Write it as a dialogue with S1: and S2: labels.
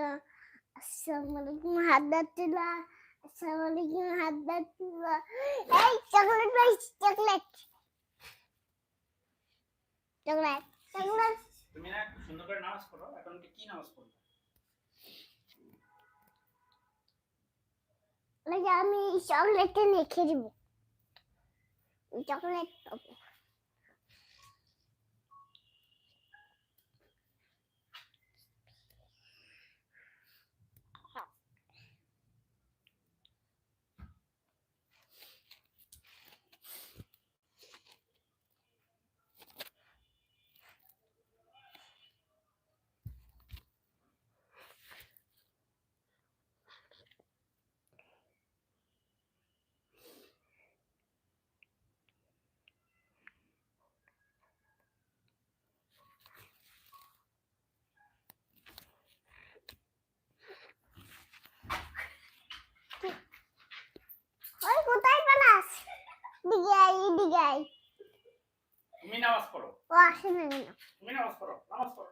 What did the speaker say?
S1: আসসালামু আলাইকুম হাদাতুল্লাহ আসসালামু আলাইকুম হাদাতুল্লাহ এই চকলেট ভাই চকলেট চকলেট চকলেট
S2: তুমি না সুন্দর করে নামাজ পড়ো এখন কি নামাজ
S1: আমি চকলেটটা লিখে দিব চকলেট কোথায় আই দিকে আই
S2: তুমি নামাজ পড়ো।
S1: ও আসে না।
S2: তুমি নামাজ পড়ো নামাজ পড়ো